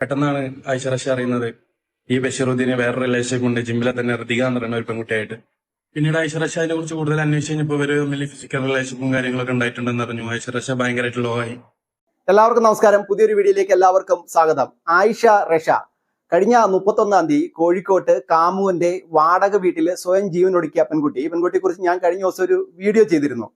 പെട്ടെന്നാണ് ഐശ്വരശ അറിയുന്നത്. ഈ ബഷീറുദ്ദീനെ വേറെ റിലേഷൻ കൊണ്ട് ജിമ്മിലെ തന്നെ ഋതിക എന്ന് പറയുന്ന ഒരു പെൺകുട്ടിയായിട്ട്. പിന്നീട് ഐശ്വരശ അതിനെ കുറിച്ച് കൂടുതൽ അന്വേഷിച്ച് കഴിഞ്ഞപ്പോൾ ഇവർ തമ്മിൽ ഫിസിക്കൽ റിലേഷനും കാര്യങ്ങളൊക്കെ ഉണ്ടായിട്ടുണ്ടെന്ന് അറിഞ്ഞു. റഷ ഭയങ്കരമായിട്ട് ലോ ആയി. എല്ലാവർക്കും നമസ്കാരം. പുതിയൊരു വീഡിയോയിലേക്ക് എല്ലാവർക്കും സ്വാഗതം. ആയിഷ റഷ. കഴിഞ്ഞ മുപ്പത്തൊന്നാം തീയതി കോഴിക്കോട്ട് കാമുവിന്റെ വാടക വീട്ടിൽ സ്വയം ജീവൻ ഒടുക്കിയ പെൺകുട്ടി. ഈ പെൺകുട്ടിയെ കുറിച്ച് ഞാൻ കഴിഞ്ഞ ദിവസം ഒരു വീഡിയോ ചെയ്തിരുന്നു.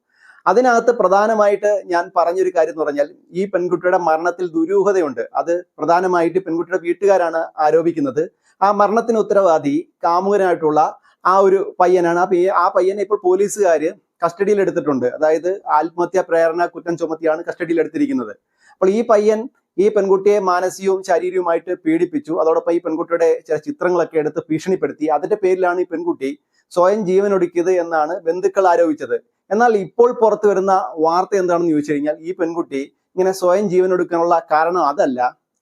അതിനകത്ത് പ്രധാനമായിട്ട് ഞാൻ പറഞ്ഞൊരു കാര്യം എന്ന് പറഞ്ഞാൽ ഈ പെൺകുട്ടിയുടെ മരണത്തിൽ ദുരൂഹതയുണ്ട്. അത് പ്രധാനമായിട്ട് പെൺകുട്ടിയുടെ വീട്ടുകാരാണ് ആരോപിക്കുന്നത്. ആ മരണത്തിന് ഉത്തരവാദി കാമുകനായിട്ടുള്ള ആ ഒരു പയ്യനാണ്. ആ ആ പയ്യനെ ഇപ്പോൾ പോലീസുകാര് കസ്റ്റഡിയിൽ എടുത്തിട്ടുണ്ട്. അതായത് ആത്മഹത്യാ പ്രേരണ കുറ്റം ചുമത്തിയാണ് കസ്റ്റഡിയിൽ എടുത്തിരിക്കുന്നത്. അപ്പോൾ ഈ പയ്യൻ ഈ പെൺകുട്ടിയെ മാനസികവും ശാരീരികവുമായിട്ട് പീഡിപ്പിച്ചു. അതോടൊപ്പം ഈ പെൺകുട്ടിയുടെ ചില ചിത്രങ്ങളൊക്കെ എടുത്ത് ഭീഷണിപ്പെടുത്തി. അതിന്റെ പേരിലാണ് ഈ പെൺകുട്ടി സ്വയം ജീവനൊടുക്കിയത് എന്നാണ് ബന്ധുക്കൾ ആരോപിച്ചത്. എന്നാൽ ഇപ്പോൾ പുറത്തു വരുന്ന വാർത്ത എന്താണെന്ന് ചോദിച്ചു കഴിഞ്ഞാൽ ഈ പെൺകുട്ടി ഇങ്ങനെ സ്വയം ജീവൻ എടുക്കാനുള്ള കാരണം അതല്ല.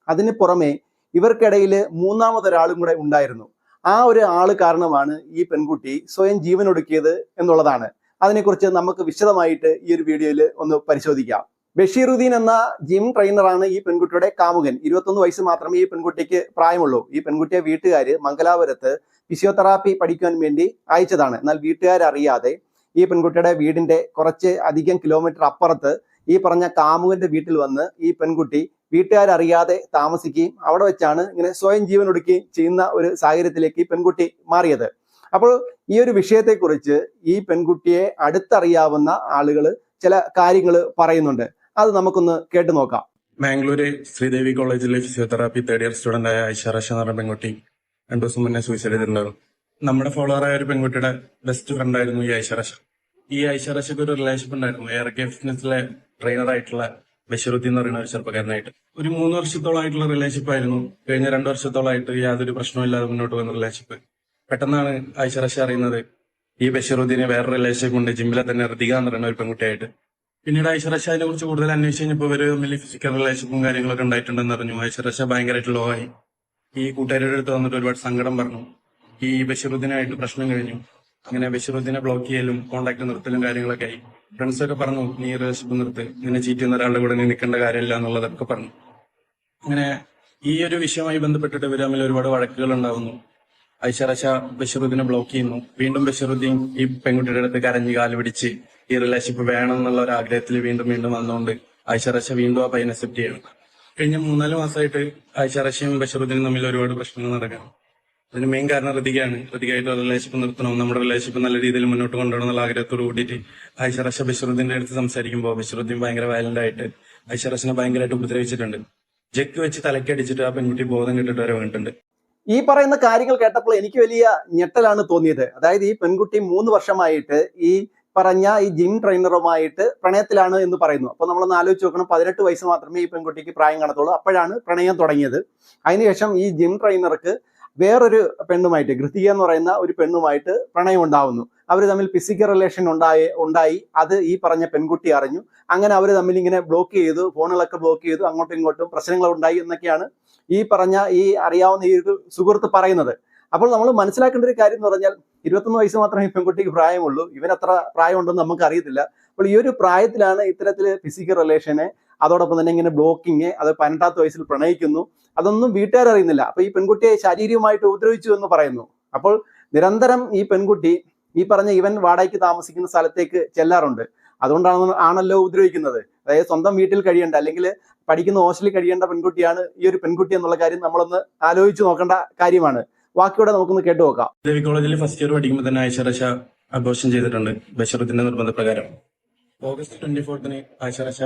അതിന് പുറമെ ഇവർക്കിടയിൽ മൂന്നാമതൊരാളും കൂടെ ഉണ്ടായിരുന്നു. ആ ഒരു ആൾ കാരണമാണ് ഈ പെൺകുട്ടി സ്വയം ജീവൻ ജീവനൊടുക്കിയത് എന്നുള്ളതാണ്. അതിനെക്കുറിച്ച് നമുക്ക് വിശദമായിട്ട് ഈ ഒരു വീഡിയോയിൽ ഒന്ന് പരിശോധിക്കാം. ബഷീറുദ്ദീൻ എന്ന ജിം ട്രെയിനറാണ് ഈ പെൺകുട്ടിയുടെ കാമുകൻ. ഇരുപത്തൊന്ന് വയസ്സ് മാത്രമേ ഈ പെൺകുട്ടിക്ക് പ്രായമുള്ളൂ. ഈ പെൺകുട്ടിയെ വീട്ടുകാര് മംഗലാപുരത്ത് ഫിസിയോതെറാപ്പി പഠിക്കാൻ വേണ്ടി അയച്ചതാണ്. എന്നാൽ വീട്ടുകാരറിയാതെ ഈ പെൺകുട്ടിയുടെ വീടിന്റെ കുറച്ച് അധികം കിലോമീറ്റർ അപ്പുറത്ത് ഈ പറഞ്ഞ കാമുകന്റെ വീട്ടിൽ വന്ന് ഈ പെൺകുട്ടി വീട്ടുകാരറിയാതെ താമസിക്കുകയും അവിടെ വെച്ചാണ് ഇങ്ങനെ സ്വയം ജീവൻ ഒടുക്കുകയും ചെയ്യുന്ന ഒരു സാഹചര്യത്തിലേക്ക് ഈ പെൺകുട്ടി മാറിയത്. അപ്പോൾ ഈ ഒരു വിഷയത്തെക്കുറിച്ച് ഈ പെൺകുട്ടിയെ അടുത്തറിയാവുന്ന ആളുകൾ ചില കാര്യങ്ങൾ പറയുന്നുണ്ട്. അത് നമുക്കൊന്ന് കേട്ടു നോക്കാം. മാംഗ്ലൂര് ശ്രീദേവി കോളേജിലെ ഫിസിയോതെറാപ്പി തേർഡ് ഇയർ സ്റ്റുഡന്റ് ആയ ഐശ്വരശ എന്ന് പറഞ്ഞ പെൺകുട്ടി രണ്ടു ദിവസം മുന്നേ സൂയിസൈഡ് ചെയ്തിട്ടുണ്ടായിരുന്നു നമ്മുടെ ഫോളോവറായ ഒരു പെൺകുട്ടിയുടെ ബെസ്റ്റ് ഫ്രണ്ട് ആയിരുന്നു ഈ ഐശ്വരശ ഈ ഐശ്വരശക്ക് ഒരു റിലേഷൻഷിപ്പ് ഉണ്ടായിരുന്നു. എയർ കെ ഫിറ്റ്നസിലെ ട്രെയിനർ ആയിട്ടുള്ള ബഷീറുദ്ദീൻ എന്ന് പറയുന്ന ഒരു ചെറുപ്പക്കാരനായിട്ട്. ഒരു മൂന്ന് വർഷത്തോളമായിട്ടുള്ള റിലേഷൻഷിപ്പ് ആയിരുന്നു. കഴിഞ്ഞ രണ്ടു വർഷത്തോളമായിട്ട് യാതൊരു പ്രശ്നവും ഇല്ലാതെ മുന്നോട്ട് പോകുന്ന റിലേഷൻഷിപ്പ് പെട്ടെന്നാണ് ഐശ്വരശ അറിയുന്നത് ഈ ബഷീറുദ്ദീനെ വേറെ റിലേഷൻഷിപ്പ് ഉണ്ട് ജിമ്മിലെ തന്നെ ഋതിക എന്ന് പറയുന്ന ഒരു പെൺകുട്ടിയായിട്ട്. പിന്നീട് ഐശ്വരശ അതിനെ കുറിച്ച് കൂടുതൽ അന്വേഷിച്ച് കഴിഞ്ഞപ്പോൾ ഇവർ തമ്മിൽ ഫിസിക്കൽ റിലേഷൻഷിപ്പും കാര്യങ്ങളൊക്കെ ഉണ്ടായിട്ടുണ്ടെന്ന് അറിഞ്ഞു. ഐശ്വരശ ഭയങ്കരമായിട്ട് ലോ ആയി. ഈ കൂട്ടുകാരുടെ അടുത്ത് വന്നിട്ട് ഒരുപാട് സങ്കടം പറഞ്ഞു. ഈ ബഷീറുദ്ദീനായിട്ട് പ്രശ്നം കഴിഞ്ഞു. അങ്ങനെ ബഷീറുദ്ദീനെ ബ്ലോക്ക് ചെയ്യലും കോണ്ടാക്ട് നിർത്തലും കാര്യങ്ങളൊക്കെ ആയി. ഫ്രണ്ട്സൊക്കെ പറഞ്ഞു നീ റിലേഷൻഷിപ്പ് നിർത്ത്. ഇങ്ങനെ ചീറ്റ് ചെയ്യുന്ന ഒരാളുടെ കൂടെ നീ നിൽക്കേണ്ട കാര്യമില്ല എന്നുള്ളതൊക്കെ പറഞ്ഞു. അങ്ങനെ ഈ ഒരു വിഷയവുമായി ബന്ധപ്പെട്ടിട്ട് ഇവർ തമ്മിൽ ഒരുപാട് വഴക്കുകൾ ഉണ്ടാവുന്നു. ഐഷറഷ ബഷീറുദ്ദീനെ ബ്ലോക്ക് ചെയ്യുന്നു. വീണ്ടും ബഷീറുദ്ദീൻ ഈ പെൺകുട്ടിയുടെ അടുത്ത് കരഞ്ഞ് കാൽ പിടിച്ച് ഈ റിലേഷൻഷിപ്പ് വേണം എന്നുള്ള ഒരു ആഗ്രഹത്തിൽ വീണ്ടും വീണ്ടും വന്നുകൊണ്ട് ഐഷറഷ വീണ്ടും ആ പയ്യൻ അക്സെപ്റ്റ് ചെയ്യണം. കഴിഞ്ഞ മൂന്നാൽ മാസമായിട്ട് ഐഷറഷയും ബഷീറുദ്ദീനും തമ്മിൽ ഒരുപാട് പ്രശ്നങ്ങൾ നടക്കണം അതിന് മെയിൻ കാരണം ഋതികയാണ് ഋതികായിട്ട് റിലേഷൻഷിപ്പ് നിർത്തണം. നമ്മുടെ റിലേഷൻഷിപ്പ് നല്ല രീതിയിൽ മുന്നോട്ട് കൊണ്ടുപോകണം എന്നുള്ള ആഗ്രഹത്തോട് കൂടിയിട്ട് ഐശ്വരശ ബഷീറുദ്ദീന്റെ അടുത്ത് സംസാരിക്കുമ്പോൾ ബഷീറുദ്ദീൻ ഭയങ്കര വയലന്റ് ആയിട്ട് ഐശ്വരശനെ ഭയങ്കരമായിട്ട് ഉപദ്രവിച്ചിട്ടുണ്ട്. ജക്ക് വെച്ച് തലക്കടിച്ചിട്ട് ആ പെൺകുട്ടി ബോധം കിട്ടിട്ട് വരെ വീണിട്ടുണ്ട്. ഈ പറയുന്ന കാര്യങ്ങൾ കേട്ടപ്പോൾ എനിക്ക് വലിയ ഞെട്ടലാണ് തോന്നിയത്. അതായത് ഈ പെൺകുട്ടി മൂന്ന് വർഷമായിട്ട് ഈ പറഞ്ഞ ഈ ജിം ട്രെയിനറുമായിട്ട് പ്രണയത്തിലാണ് എന്ന് പറയുന്നു. അപ്പൊ നമ്മളൊന്ന് ആലോചിച്ച് നോക്കണം. പതിനെട്ട് വയസ്സ് മാത്രമേ ഈ പെൺകുട്ടിക്ക് പ്രായം കാണത്തുള്ളൂ. അപ്പോഴാണ് പ്രണയം തുടങ്ങിയത്. അതിനുശേഷം ഈ ജിം ട്രെയിനർക്ക് വേറൊരു പെണ്ണുമായിട്ട് ഘൃതിക എന്ന് പറയുന്ന ഒരു പെണ്ണുമായിട്ട് പ്രണയം ഉണ്ടാവുന്നു. അവർ തമ്മിൽ ഫിസിക്കൽ റിലേഷൻ ഉണ്ടായി ഉണ്ടായി. അത് ഈ പറഞ്ഞ പെൺകുട്ടി അറിഞ്ഞു. അങ്ങനെ അവർ തമ്മിൽ ഇങ്ങനെ ബ്ലോക്ക് ചെയ്തു ഫോണുകളൊക്കെ ബ്ലോക്ക് ചെയ്തു അങ്ങോട്ടും ഇങ്ങോട്ടും പ്രശ്നങ്ങൾ ഉണ്ടായി എന്നൊക്കെയാണ് ഈ പറഞ്ഞ ഈ അറിയാവുന്ന ഈ ഒരു സുഹൃത്ത് പറയുന്നത്. അപ്പോൾ നമ്മൾ മനസ്സിലാക്കേണ്ട ഒരു കാര്യം എന്ന് പറഞ്ഞാൽ ഇരുപത്തൊന്ന് വയസ്സ് മാത്രമേ പെൺകുട്ടിക്ക് പ്രായമുള്ളൂ. ഇവൻ പ്രായമുണ്ടെന്ന് നമുക്ക് അറിയത്തില്ല അപ്പോൾ ഈ ഒരു പ്രായത്തിലാണ് ഇത്തരത്തിൽ ഫിസിക്കൽ റിലേഷന് അതോടൊപ്പം തന്നെ ഇങ്ങനെ ബ്ലോക്കിങ് അത് പതിനെട്ടാമത്തെ വയസ്സിൽ പ്രണയിക്കുന്നു. അതൊന്നും വീട്ടുകാർ അറിയുന്നില്ല. അപ്പൊ ഈ പെൺകുട്ടിയെ ശാരീരികമായിട്ട് ഉപദ്രവിച്ചു എന്ന് പറയുന്നു. അപ്പോൾ നിരന്തരം ഈ പെൺകുട്ടി ഈ പറഞ്ഞ ഇവൻ വാടകയ്ക്ക് താമസിക്കുന്ന സ്ഥലത്തേക്ക് ചെല്ലാറുണ്ട്. അതുകൊണ്ടാണ് ആണല്ലോ ഉപദ്രവിക്കുന്നത്. അതായത് സ്വന്തം വീട്ടിൽ കഴിയേണ്ട അല്ലെങ്കിൽ പഠിക്കുന്ന ഹോസ്റ്റലിൽ കഴിയേണ്ട പെൺകുട്ടിയാണ് ഈ ഒരു പെൺകുട്ടി എന്നുള്ള കാര്യം നമ്മളൊന്ന് ആലോചിച്ചു നോക്കേണ്ട കാര്യമാണ്. ബാക്കിയോടെ നമുക്കൊന്ന് കേട്ടു നോക്കാം ദേവി കോളേജിൽ ഫസ്റ്റ് ഇയർ പഠിക്കുമ്പോൾ തന്നെ ഐശ്വരശ അബോഷൻ ചെയ്തിട്ടുണ്ട്. ബഷീറുദ്ദീന്റെ നിർബന്ധപ്രകാരം. ഓഗസ്റ്റ് ട്വന്റി ഫോർത്തിന് ഐശ്വരശ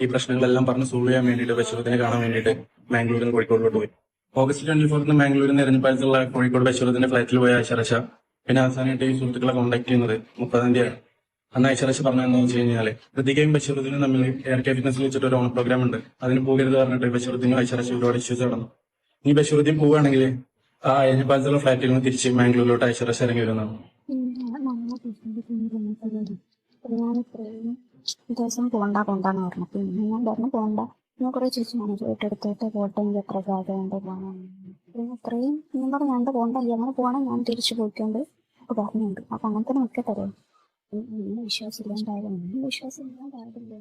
ഈ പ്രശ്നങ്ങളെല്ലാം പറഞ്ഞ് സോൾവ് ചെയ്യാൻ വേണ്ടിയിട്ട് ബശ്വരത്തിനെ കാണാൻ വേണ്ടിയിട്ട് മാംഗ്ലൂരിൽ കോഴിക്കോടിലോട്ട് പോയി. ഓഗസ്റ്റ് ട്വന്റി ഫോർത്തിന് മാംഗ്ലൂരിൽ നിന്ന് എരഞ്ഞിപ്പാലത്തുള്ള കോഴിക്കോട് ബശ്വരത്തിന്റെ ഫ്ലാറ്റിൽ പോയ ഐശ്വരശ പിന്നെ അവസാനമായിട്ട് ഈ സുഹൃത്തുക്കളെ കോൺടാക്ട് ചെയ്യുന്നത് മുപ്പതാം തീയതിയാണ്. അന്ന് ഐശ്വരശ പറഞ്ഞതെന്ന് വെച്ച് കഴിഞ്ഞാൽ ഋതികയും ബഷീറുദ്ദീനും തമ്മിൽ എയർ കെ ഫിറ്റ്നസിൽ വെച്ചിട്ട് ഒരു ഓൺ പ്രോഗ്രാം ഉണ്ട്. അതിന് പോകരുത് പറഞ്ഞിട്ട് ബഷീറുദ്ദീനും ഐശ്വരശ ഒരുപാട് ഇഷ്യൂസ് നടന്നു. ഇനി ബഷീറുദ്ദീൻ പോവുകയാണെങ്കിൽ ആ എരഞ്ഞിപ്പാലത്തുള്ള ഫ്ലാറ്റിൽ നിന്ന് തിരിച്ച് മാംഗ്ലൂരിലോട്ട് ഐശ്വരശ ഇറങ്ങി വരുന്നതാണ്. ഞാൻ ഇത്രയും ദിവസം പോണ്ട പോണ്ടെന്ന് പറഞ്ഞു. പിന്നെ ഞാൻ പറഞ്ഞു പോണ്ട. ഞാൻ കുറെ ചോദിച്ചു ഞാൻ ചോട്ടെടുത്തിട്ട് പോട്ടെ എനിക്ക് എത്ര സാധ്യതയുണ്ട് പോകണം പിന്നെ ഇത്രയും ഞാൻ പറഞ്ഞു ഞാൻ പോകണ്ടല്ലേ അങ്ങനെ പോകണം ഞാൻ തിരിച്ചു പോയിക്കൊണ്ട് അപ്പൊ പറഞ്ഞുണ്ട്. അപ്പൊ അങ്ങനെ തന്നെ ഒക്കെ വിശ്വാസമില്ലാണ്ടായാലും ഒന്നും വിശ്വാസമില്ലാണ്ടായിട്ടില്ല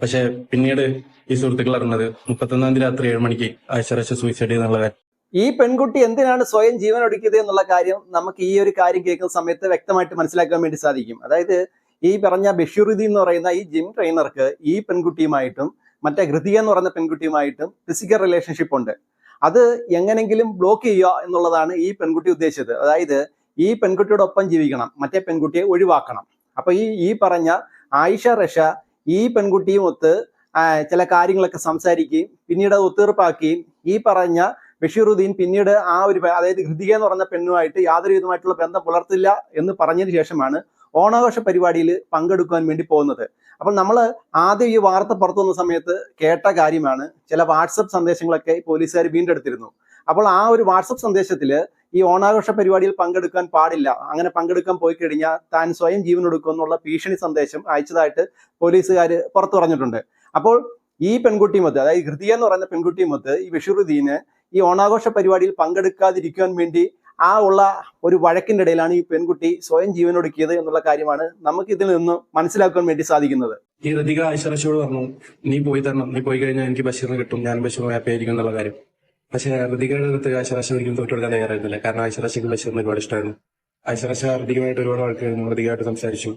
പക്ഷെ പിന്നീട് ഈ സുഹൃത്തുക്കൾ അറിഞ്ഞത് മുപ്പത്തൊന്നാം തീയതി രാത്രി ഏഴ് മണിക്ക് ഐശ്വരശ സൂയിസൈഡ് കാര്യം. ഈ പെൺകുട്ടി എന്തിനാണ് സ്വയം ജീവൻ ഒടുക്കിയത് എന്നുള്ള കാര്യം നമുക്ക് ഈ ഒരു കാര്യം കേൾക്കുന്ന സമയത്ത് വ്യക്തമായിട്ട് മനസ്സിലാക്കാൻ വേണ്ടി സാധിക്കും. അതായത് ഈ പറഞ്ഞ ബഷീറുദ്ദീൻ എന്ന് പറയുന്ന ഈ ജിം ട്രെയിനർക്ക് ഈ പെൺകുട്ടിയുമായിട്ടും മറ്റേ ഹൃതിക എന്ന് പറയുന്ന പെൺകുട്ടിയുമായിട്ടും ഫിസിക്കൽ റിലേഷൻഷിപ്പ് ഉണ്ട്. അത് എങ്ങനെങ്കിലും ബ്ലോക്ക് ചെയ്യുക എന്നുള്ളതാണ് ഈ പെൺകുട്ടി ഉദ്ദേശിച്ചത്. അതായത് ഈ പെൺകുട്ടിയോടൊപ്പം ജീവിക്കണം മറ്റേ പെൺകുട്ടിയെ ഒഴിവാക്കണം. അപ്പൊ ഈ ഈ പറഞ്ഞ ആയിഷ റഷ ഈ പെൺകുട്ടിയും ഒത്ത് ചില കാര്യങ്ങളൊക്കെ സംസാരിക്കുകയും പിന്നീട് അത് ഒത്തീർപ്പാക്കുകയും ഈ പറഞ്ഞ ബഷീറുദ്ദീൻ പിന്നീട് ആ ഒരു അതായത് ഹൃദിക എന്ന് പറഞ്ഞ പെണ്ണുമായിട്ട് യാതൊരു വിധമായിട്ടുള്ള ബന്ധം പുലർത്തില്ല എന്ന് പറഞ്ഞതിന് ശേഷമാണ് ഓണാഘോഷ പരിപാടിയിൽ പങ്കെടുക്കുവാൻ വേണ്ടി പോകുന്നത്. അപ്പോൾ നമ്മൾ ആദ്യം ഈ വാർത്ത പുറത്തു വന്ന സമയത്ത് കേട്ട കാര്യമാണ്. ചില വാട്സപ്പ് സന്ദേശങ്ങളൊക്കെ പോലീസുകാർ വീണ്ടെടുത്തിരുന്നു. അപ്പോൾ ആ ഒരു വാട്സപ്പ് സന്ദേശത്തിൽ ഈ ഓണാഘോഷ പരിപാടിയിൽ പങ്കെടുക്കാൻ പാടില്ല. അങ്ങനെ പങ്കെടുക്കാൻ പോയി കഴിഞ്ഞാൽ താൻ സ്വയം ജീവൻ എടുക്കും എന്നുള്ള ഭീഷണി സന്ദേശം അയച്ചതായിട്ട് പോലീസുകാർ പുറത്തു പറഞ്ഞിട്ടുണ്ട്. അപ്പോൾ ഈ പെൺകുട്ടിയുമൊത്ത് അതായത് ഹൃദിയ എന്ന് പറയുന്ന പെൺകുട്ടിയുമൊത്ത് ഈ ബഷീറുദ്ദീന് ഈ ഓണാഘോഷ പരിപാടിയിൽ പങ്കെടുക്കാതിരിക്കാൻ വേണ്ടി ആ ഉള്ള ഒരു വഴക്കിന്റെ ഇടയിലാണ് ഈ പെൺകുട്ടി സ്വയം ജീവനൊടുക്കിയത് എന്നുള്ള കാര്യമാണ് നമുക്ക് ഇതിൽ നിന്ന് മനസ്സിലാക്കാൻ വേണ്ടി സാധിക്കുന്നത്. ഈ ഹൃതിക ഐശ്വരശോട് പറഞ്ഞു നീ പോയി തരണം. നീ പോയി കഴിഞ്ഞാൽ എനിക്ക് ബഷീറിന് കിട്ടും. ഞാൻ ബഷീർ ഹാപ്പി ആയിരിക്കും എന്നുള്ള കാര്യം. പക്ഷെ ഹൃതികയുടെ അടുത്ത് ഐശ്വരശ ഒരിക്കലും തോറ്റെടുക്കാൻ തയ്യാറായിരുന്നില്ല. കാരണം ഐശ്വരശയ്ക്ക് ബഷീറിന് ഒരുപാട് ഇഷ്ടമായിരുന്നു. ഐശ്വരശ ഹൃതികമായിട്ട് ഒരുപാട് ആൾക്കായിരുന്നു ഹൃതികമായിട്ട് സംസാരിച്ചു.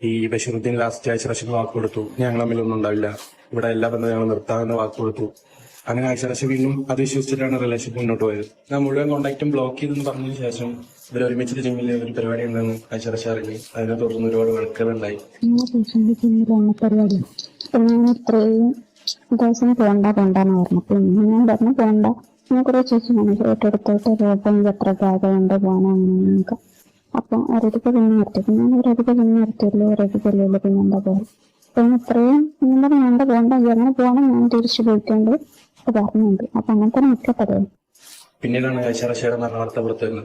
ഈ ബഷീറുദ്ദീൻ ലാസ്റ്റ് ഐശ്വരശയ്ക്ക് വാക്ക് കൊടുത്തു ഞങ്ങൾ തമ്മിലൊന്നും ഉണ്ടാവില്ല. ഇവിടെ എല്ലാ ബന്ധം ഞങ്ങൾ നിർത്താമെന്ന് വാക്ക് കൊടുത്തു അങ്ങനെ ഐശ്വരശ വീണ്ടും അത് വിശ്വസിച്ചിട്ടാണ് റിലേഷൻഷിപ്പ് മുന്നോട്ട് പോയത്. ഞാൻ മുഴുവൻ കോണ്ടാക്റ്റും ബ്ലോക്ക് ചെയ്തെന്ന് പറഞ്ഞതിന് ശേഷം ഇവർ ഒരുമിച്ച് ജിമ്മിൽ ഒരു പരിപാടി ഉണ്ടെന്ന് ഐശ്വരശ അറിഞ്ഞു. അതിനെ തുടർന്ന് ഒരുപാട് വഴക്കുകളുണ്ടായി ഇത്രയും അപ്പൊ പിന്നെ നിർത്തി. പിന്നെ നിർത്തിയില്ല ഒരധികല്ലോ പിന്നെ എന്താ പോലെ പിന്നെ ഇത്രയും വേണ്ട പോണ്ട എങ്ങനെ പോകണം ഞാൻ തിരിച്ചു പോയിട്ടുണ്ട്. പറഞ്ഞുണ്ട് അപ്പൊ അങ്ങനത്തെ നിൽക്കട്ടെ പിന്നീടാണ്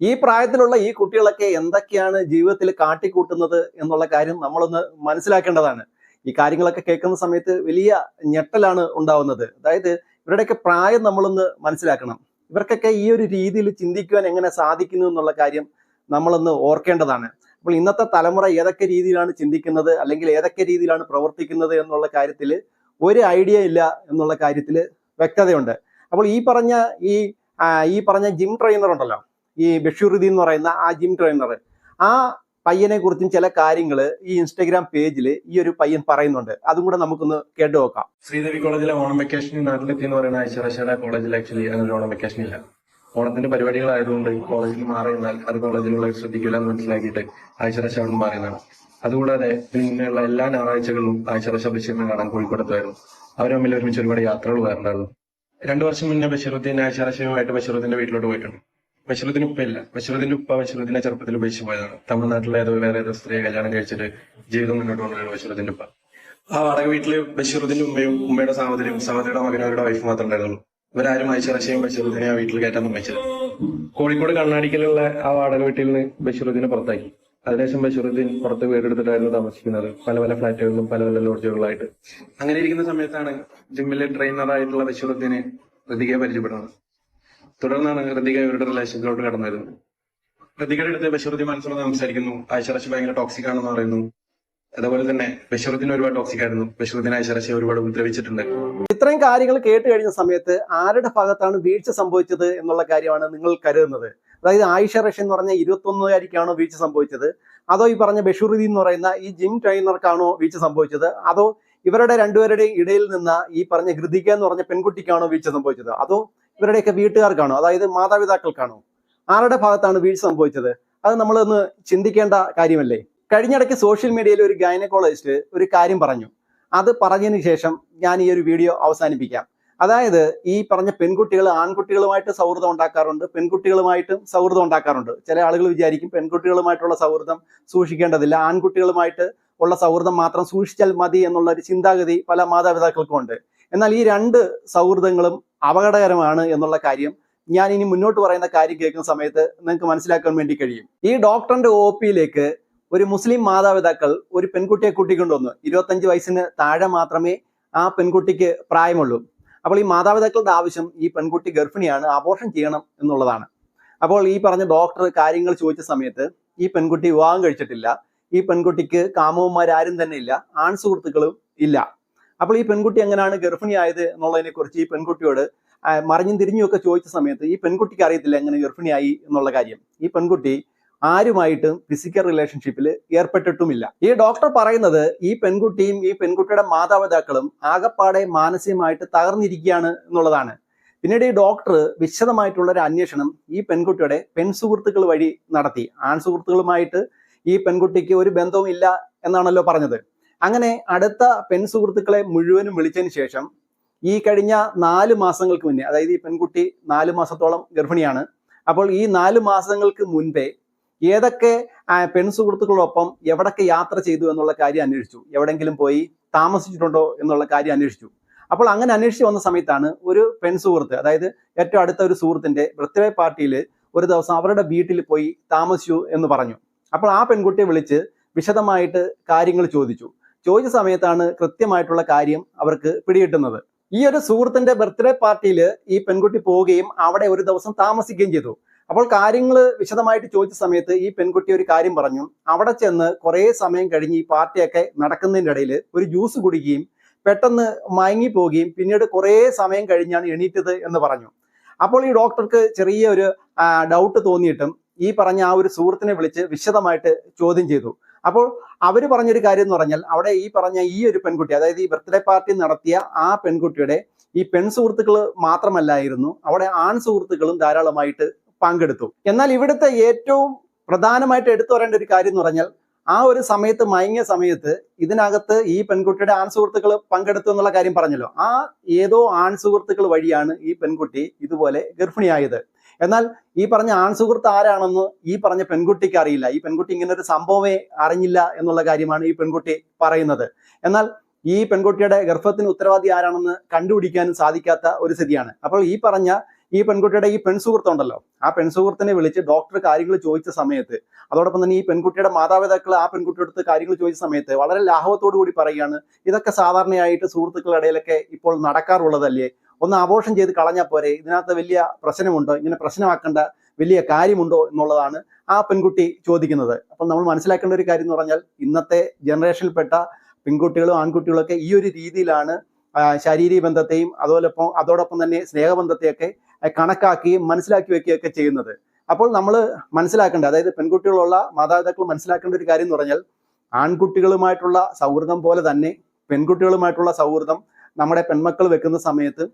ഈ പ്രായത്തിലുള്ള ഈ കുട്ടികളൊക്കെ എന്തൊക്കെയാണ് ജീവിതത്തിൽ കാട്ടിക്കൂട്ടുന്നത് എന്നുള്ള കാര്യം നമ്മളൊന്ന് മനസ്സിലാക്കേണ്ടതാണ്. ഈ കാര്യങ്ങളൊക്കെ കേൾക്കുന്ന സമയത്ത് വലിയ ഞെട്ടലാണ് ഉണ്ടാവുന്നത്. അതായത് ഇവരുടെയൊക്കെ പ്രായം നമ്മളൊന്ന് മനസ്സിലാക്കണം. ഇവർക്കൊക്കെ ഈ ഒരു രീതിയിൽ ചിന്തിക്കുവാൻ എങ്ങനെ സാധിക്കുന്നു എന്നുള്ള കാര്യം നമ്മളൊന്ന് ഓർക്കേണ്ടതാണ്. അപ്പോൾ ഇന്നത്തെ തലമുറ ഏതൊക്കെ രീതിയിലാണ് ചിന്തിക്കുന്നത് അല്ലെങ്കിൽ ഏതൊക്കെ രീതിയിലാണ് പ്രവർത്തിക്കുന്നത് എന്നുള്ള കാര്യത്തിൽ ഒരു ഐഡിയ ഇല്ല എന്നുള്ള കാര്യത്തിൽ വ്യക്തതയുണ്ട്. അപ്പോൾ ഈ പറഞ്ഞ ഈ ഈ പറഞ്ഞ ജിം ട്രെയിനർ ഉണ്ടല്ലോ ഈ ബഷീറുദ്ദീൻ എന്ന് പറയുന്ന ആ ജിം ട്രെയിനർ ആ പയ്യനെ കുറിച്ചും ചില കാര്യങ്ങൾ ഈ ഇൻസ്റ്റാഗ്രാം പേജിൽ ഈ ഒരു പയ്യൻ പറയുന്നുണ്ട്. അതും കൂടെ നമുക്കൊന്ന് കേട്ടു നോക്കാം. ശ്രീദേവി കോളേജിലെ ഓണം വെക്കേഷൻ നാട്ടിലെത്തി എന്ന് പറയുന്ന ഐശ്വരശയുടെ കോളേജിൽ ആക്ച്വലി അങ്ങനെ ഓണം വെക്കേഷൻ ഇല്ല. ഓണത്തിന്റെ പരിപാടികളായതുകൊണ്ട് കോളേജിൽ മാറി എന്നാൽ അത് കോളേജിലുള്ള ശ്രദ്ധിക്കില്ല എന്ന് മനസ്സിലാക്കിയിട്ട് ഐശ്വരശ മാറിയതാണ് അതുകൂടാതെ പിന്നെയുള്ള എല്ലാ ഞായറാഴ്ചകളിലും ഐശ്വരശ ബഷീറിനെ കാണാൻ കോഴിക്കോടെത്തുമായിരുന്നു. അവർ തമ്മിൽ ഒരുമിച്ച് ഒരുപാട് യാത്രകൾ വരണ്ടായിരുന്നു രണ്ടു വർഷം മുന്നേ ബഷീറുദ്ദീൻ ഐശ്വരശയുമായിട്ട് ബഷീറുദ്ദീന്റെ വീട്ടിലോട്ട് പോയിട്ടുണ്ട്. ബഷീറുദ്ദീൻ ഉപ്പയില്ല ബഷീറുദ്ദീന്റെ ഉപ്പ ബഷീറുദ്ദീനെ ചെറുപ്പത്തിൽ ഉപേക്ഷിച്ച് പോയതാണ്. തമിഴ്നാട്ടിലെ ഏതോ വേറെ ഏതോ സ്ത്രീയെ കല്യാണം കഴിച്ചിട്ട് ജീവിതം മുന്നോട്ട് കൊണ്ടുപോയാണ് ബഷീറുദ്ദീന്റെ ഉപ്പ. ആ വടക വീട്ടിൽ ബഷീറുദ്ദീന്റെ ഉമ്മയും ഉമ്മയുടെ സഹോദരിയും സഹോദരിയുടെ മകനും അവരുടെ വൈഫ് മാത്രമേ ഉണ്ടായിരുന്നുള്ളൂ. ഇവരാരും ഐശ്വരശയും ബഷീറുദ്ദീനെ ആ വീട്ടിൽ കയറ്റാൻ നിർമ്മിച്ചത് കോഴിക്കോട് കണ്ണാടിക്കലുള്ള ആ വാടക വീട്ടിൽ നിന്ന് ബഷീറുദ്ദീനെ പുറത്താക്കി. അതിനുശേഷം ബഷീറുദ്ദീൻ പുറത്ത് വീടെടുത്തിട്ടായിരുന്നു താമസിക്കുന്നത്. പല പല ഫ്ലാറ്റുകളിലും പല പല ലോഡ്ജുകളിലായിട്ട്. അങ്ങനെ ഇരിക്കുന്ന സമയത്താണ് ജിമ്മിലെ ട്രെയിനറായിട്ടുള്ള ബഷീറുദ്ദീനെ ഹൃതികയെ പരിചയപ്പെടുന്നത്. തുടർന്നാണ് ഹൃതിക ഇവരുടെ റിലേഷൻഷിപ്പിലോട്ട് കടന്നു വരുന്നത്. ഹൃതികയുടെ അടുത്ത് ബഷീറുദ്ദീൻ മനസ്സിലൊന്ന് സംസാരിക്കുന്നു. ഐശ്വരശ് ഭയങ്കര ടോക്സിക് ആണെന്ന് പറയുന്നു. അതുപോലെ തന്നെ ബഷീറുദ്ദീൻ ഒരുപാട് ടോക്സിക് ആയിരുന്നു. ബഷീറുദ്ദീൻ ഐശ്വരശ് ഒരുപാട് ഉപദ്രവിച്ചിട്ടുണ്ട്. ഇത്രയും കാര്യങ്ങൾ കേട്ട് കഴിഞ്ഞ സമയത്ത് ആരുടെ ഭാഗത്താണ് വീഴ്ച സംഭവിച്ചത് എന്നുള്ള കാര്യമാണ് നിങ്ങൾ കരുതുന്നത്? അതായത് ആയിഷ റഷ എന്ന് പറഞ്ഞ ഇരുപത്തൊന്നുകാരിക്കാണോ വീഴ്ച സംഭവിച്ചത്? അതോ ഈ പറഞ്ഞ ബഷീറുദ്ദീൻ എന്ന് പറയുന്ന ഈ ജിം ട്രെയിനർക്കാണോ വീഴ്ച സംഭവിച്ചത്? അതോ ഇവരുടെ രണ്ടുപേരുടെയും ഇടയിൽ നിന്ന് ഈ പറഞ്ഞ ഹൃതിക എന്ന് പറഞ്ഞ പെൺകുട്ടിക്കാണോ വീഴ്ച സംഭവിച്ചത്? അതോ ഇവരുടെയൊക്കെ വീട്ടുകാർക്കാണോ? അതായത് മാതാപിതാക്കൾക്കാണോ? ആരുടെ ഭാഗത്താണ് വീഴ്ച സംഭവിച്ചത്? അത് നമ്മളൊന്ന് ചിന്തിക്കേണ്ട കാര്യമല്ലേ? കഴിഞ്ഞിടയ്ക്ക് സോഷ്യൽ മീഡിയയിൽ ഒരു ഗൈനക്കോളജിസ്റ്റ് ഒരു കാര്യം പറഞ്ഞു. അത് പറഞ്ഞതിന് ശേഷം ഞാൻ ഈ ഒരു വീഡിയോ അവസാനിപ്പിക്കാം. അതായത് ഈ പറഞ്ഞ പെൺകുട്ടികൾ ആൺകുട്ടികളുമായിട്ട് സൗഹൃദം ഉണ്ടാക്കാറുണ്ട് പെൺകുട്ടികളുമായിട്ടും സൗഹൃദം ഉണ്ടാക്കാറുണ്ട്. ചില ആളുകൾ വിചാരിക്കും പെൺകുട്ടികളുമായിട്ടുള്ള സൗഹൃദം സൂക്ഷിക്കേണ്ടതില്ല ആൺകുട്ടികളുമായിട്ട് ഉള്ള സൗഹൃദം മാത്രം സൂക്ഷിച്ചാൽ മതി എന്നുള്ള ഒരു ചിന്താഗതി പല മാതാപിതാക്കൾക്കും ഉണ്ട്. എന്നാൽ ഈ രണ്ട് സൗഹൃദങ്ങളും അപകടകരമാണ് എന്നുള്ള കാര്യം ഞാൻ ഇനി മുന്നോട്ട് പറയുന്ന കാര്യം കേൾക്കുന്ന സമയത്ത് നിങ്ങൾക്ക് മനസ്സിലാക്കാൻ വേണ്ടി കഴിയും. ഈ ഡോക്ടറിന്റെ ഒ പിയിലേക്ക് ഒരു മുസ്ലിം മാതാപിതാക്കൾ ഒരു പെൺകുട്ടിയെ കൂട്ടിക്കൊണ്ടുവന്നു. ഇരുപത്തഞ്ച് വയസ്സിന് താഴെ മാത്രമേ ആ പെൺകുട്ടിക്ക് പ്രായമുള്ളൂ. അപ്പോൾ ഈ മാതാപിതാക്കളുടെ ആവശ്യം ഈ പെൺകുട്ടി ഗർഭിണിയാണ് അബോർഷൻ ചെയ്യണം എന്നുള്ളതാണ്. അപ്പോൾ ഈ പറഞ്ഞ ഡോക്ടർ കാര്യങ്ങൾ ചോദിച്ച സമയത്ത് ഈ പെൺകുട്ടി വിവാഹം കഴിച്ചിട്ടില്ല. ഈ പെൺകുട്ടിക്ക് കാമവന്മാരാരും തന്നെ ഇല്ല. ആൺ സുഹൃത്തുക്കളും ഇല്ല. അപ്പോൾ ഈ പെൺകുട്ടി എങ്ങനെയാണ് ഗർഭിണിയായത് എന്നുള്ളതിനെ കുറിച്ച് ഈ പെൺകുട്ടിയോട് മറിഞ്ഞും തിരിഞ്ഞും ഒക്കെ ചോദിച്ച സമയത്ത് ഈ പെൺകുട്ടിക്ക് അറിയത്തില്ല എങ്ങനെ ഗർഭിണിയായി എന്നുള്ള കാര്യം. ഈ പെൺകുട്ടി ആരുമായിട്ടും ഫിസിക്കൽ റിലേഷൻഷിപ്പിൽ ഏർപ്പെട്ടിട്ടുമില്ല. ഈ ഡോക്ടർ പറയുന്നത് ഈ പെൺകുട്ടിയും ഈ പെൺകുട്ടിയുടെ മാതാപിതാക്കളും ആകപ്പാടെ മാനസികമായിട്ട് തകർന്നിരിക്കുകയാണ് എന്നുള്ളതാണ്. പിന്നീട് ഈ ഡോക്ടർ വിശദമായിട്ടുള്ള ഒരു അന്വേഷണം ഈ പെൺകുട്ടിയുടെ പെൺ സുഹൃത്തുക്കൾ വഴി നടത്തി. ആൺ സുഹൃത്തുക്കളുമായിട്ട് ഈ പെൺകുട്ടിക്ക് ഒരു ബന്ധവും ഇല്ല എന്നാണല്ലോ പറഞ്ഞത്. അങ്ങനെ അടുത്ത പെൺ സുഹൃത്തുക്കളെ മുഴുവനും വിളിച്ചതിന് ശേഷം ഈ കഴിഞ്ഞ നാല് മാസങ്ങൾക്ക് മുന്നേ അതായത് ഈ പെൺകുട്ടി നാല് മാസത്തോളം ഗർഭിണിയാണ്. അപ്പോൾ ഈ നാല് മാസങ്ങൾക്ക് മുൻപേ ഏതൊക്കെ പെൺസുഹൃത്തുക്കളോടൊപ്പം പെൺ സുഹൃത്തുക്കളോടൊപ്പം എവിടൊക്കെ യാത്ര ചെയ്തു എന്നുള്ള കാര്യം അന്വേഷിച്ചു. എവിടെങ്കിലും പോയി താമസിച്ചിട്ടുണ്ടോ എന്നുള്ള കാര്യം അന്വേഷിച്ചു. അപ്പോൾ അങ്ങനെ അന്വേഷിച്ച് വന്ന സമയത്താണ് ഒരു പെൺ സുഹൃത്ത് അതായത് ഏറ്റവും അടുത്ത ഒരു സുഹൃത്തിന്റെ ബർത്ത്ഡേ പാർട്ടിയിൽ ഒരു ദിവസം അവരുടെ വീട്ടിൽ പോയി താമസിച്ചു എന്ന് പറഞ്ഞു. അപ്പോൾ ആ പെൺകുട്ടിയെ വിളിച്ച് വിശദമായിട്ട് കാര്യങ്ങൾ ചോദിച്ചു. ചോദിച്ച സമയത്താണ് കൃത്യമായിട്ടുള്ള കാര്യം അവർക്ക് പിടികിട്ടുന്നത്. ഈ ഒരു സുഹൃത്തിന്റെ ബർത്ത്ഡേ പാർട്ടിയിൽ ഈ പെൺകുട്ടി പോവുകയും അവിടെ ഒരു ദിവസം താമസിക്കുകയും ചെയ്തു. അപ്പോൾ കാര്യങ്ങൾ വിശദമായിട്ട് ചോദിച്ച സമയത്ത് ഈ പെൺകുട്ടി ഒരു കാര്യം പറഞ്ഞു. അവിടെ ചെന്ന് കുറേ സമയം കഴിഞ്ഞ് ഈ പാർട്ടിയൊക്കെ നടക്കുന്നതിന്റെ ഇടയിൽ ഒരു ജ്യൂസ് കുടിക്കുകയും പെട്ടെന്ന് മയങ്ങി പോവുകയും പിന്നീട് കുറേ സമയം കഴിഞ്ഞാണ് എണീറ്റത് എന്ന് പറഞ്ഞു. അപ്പോൾ ഈ ഡോക്ടർക്ക് ചെറിയ ഒരു ഡൗട്ട് തോന്നിയിട്ടും ഈ പറഞ്ഞ ആ ഒരു സുഹൃത്തിനെ വിളിച്ച് വിശദമായിട്ട് ചോദ്യം ചെയ്തു. അപ്പോൾ അവർ പറഞ്ഞൊരു കാര്യം എന്ന് പറഞ്ഞാൽ അവിടെ ഈ പറഞ്ഞ ഈ ഒരു പെൺകുട്ടി അതായത് ഈ ബർത്ത്ഡേ പാർട്ടി നടത്തിയ ആ പെൺകുട്ടിയുടെ ഈ പെൺ സുഹൃത്തുക്കൾ മാത്രമല്ലായിരുന്നു. അവിടെ ആൺ സുഹൃത്തുക്കളും ധാരാളമായിട്ട് പങ്കെടുത്തു. എന്നാൽ ഇവിടുത്തെ ഏറ്റവും പ്രധാനമായിട്ട് എടുത്തു പറയേണ്ട ഒരു കാര്യം എന്ന് പറഞ്ഞാൽ ആ ഒരു സമയത്ത് മയങ്ങിയ സമയത്ത് ഇതിനകത്ത് ഈ പെൺകുട്ടിയുടെ ആൺ സുഹൃത്തുക്കൾ പങ്കെടുത്തു എന്നുള്ള കാര്യം പറഞ്ഞല്ലോ. ആ ഏതോ ആൺ സുഹൃത്തുക്കൾ വഴിയാണ് ഈ പെൺകുട്ടി ഇതുപോലെ ഗർഭിണിയായത്. എന്നാൽ ഈ പറഞ്ഞ ആൺ സുഹൃത്ത് ആരാണെന്ന് ഈ പറഞ്ഞ പെൺകുട്ടിക്ക് അറിയില്ല. ഈ പെൺകുട്ടി ഇങ്ങനെ ഒരു സംഭവമേ അറിഞ്ഞില്ല എന്നുള്ള കാര്യമാണ് ഈ പെൺകുട്ടി പറയുന്നത്. എന്നാൽ ഈ പെൺകുട്ടിയുടെ ഗർഭത്തിന് ഉത്തരവാദി ആരാണെന്ന് കണ്ടുപിടിക്കാനും സാധിക്കാത്ത ഒരു സ്ഥിതിയാണ്. അപ്പോൾ ഈ പറഞ്ഞ ഈ പെൺകുട്ടിയുടെ ഈ പെൺസുഹൃത്തുണ്ടല്ലോ ആ പെൺസുഹൃത്തിനെ വിളിച്ച് ഡോക്ടർ കാര്യങ്ങൾ ചോദിച്ച സമയത്ത് അതോടൊപ്പം തന്നെ ഈ പെൺകുട്ടിയുടെ മാതാപിതാക്കൾ ആ പെൺകുട്ടിയുടെ അടുത്ത് കാര്യങ്ങൾ ചോദിച്ച സമയത്ത് വളരെ ലാഘവത്തോടു കൂടി പറയുകയാണ് ഇതൊക്കെ സാധാരണയായിട്ട് സുഹൃത്തുക്കളുടെ ഇടയിലൊക്കെ ഇപ്പോൾ നടക്കാറുള്ളതല്ലേ? ഒന്ന് ആഘോഷം ചെയ്ത് കളഞ്ഞാൽ പോരെ? ഇതിനകത്ത് വലിയ പ്രശ്നമുണ്ടോ? ഇങ്ങനെ പ്രശ്നമാക്കേണ്ട? വലിയ കാര്യമുണ്ടോ? എന്നുള്ളതാണ് ആ പെൺകുട്ടി ചോദിക്കുന്നത്. അപ്പോൾ നമ്മൾ മനസ്സിലാക്കേണ്ട ഒരു കാര്യം എന്ന് പറഞ്ഞാൽ ഇന്നത്തെ ജനറേഷനിൽപ്പെട്ട പെൺകുട്ടികളും ആൺകുട്ടികളും ഒക്കെ ഈ ഒരു രീതിയിലാണ് ശാരീരിക ബന്ധത്തെയും അതോടൊപ്പം അതോടൊപ്പം തന്നെ സ്നേഹബന്ധത്തെയൊക്കെ കണക്കാക്കുകയും മനസ്സിലാക്കി വെക്കുകയൊക്കെ ചെയ്യുന്നത്. അപ്പോൾ നമ്മൾ മനസ്സിലാക്കേണ്ട അതായത് പെൺകുട്ടികളുള്ള മാതാപിതാക്കൾ മനസ്സിലാക്കേണ്ട ഒരു കാര്യം എന്ന് പറഞ്ഞാൽ ആൺകുട്ടികളുമായിട്ടുള്ള സൗഹൃദം പോലെ തന്നെ പെൺകുട്ടികളുമായിട്ടുള്ള സൗഹൃദം നമ്മുടെ പെൺമക്കൾ വെക്കുന്ന സമയത്ത്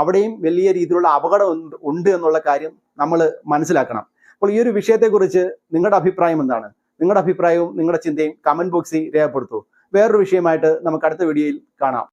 അവിടെയും വലിയ രീതിയിലുള്ള അപകടം ഉണ്ട് എന്നുള്ള കാര്യം നമ്മൾ മനസ്സിലാക്കണം. അപ്പോൾ ഈ ഒരു വിഷയത്തെക്കുറിച്ച് നിങ്ങളുടെ അഭിപ്രായം എന്താണ്? നിങ്ങളുടെ അഭിപ്രായവും നിങ്ങളുടെ ചിന്തയും കമന്റ് ബോക്സിൽ രേഖപ്പെടുത്തൂ. വേറൊരു വിഷയമായിട്ട് നമുക്ക് അടുത്ത വീഡിയോയിൽ കാണാം.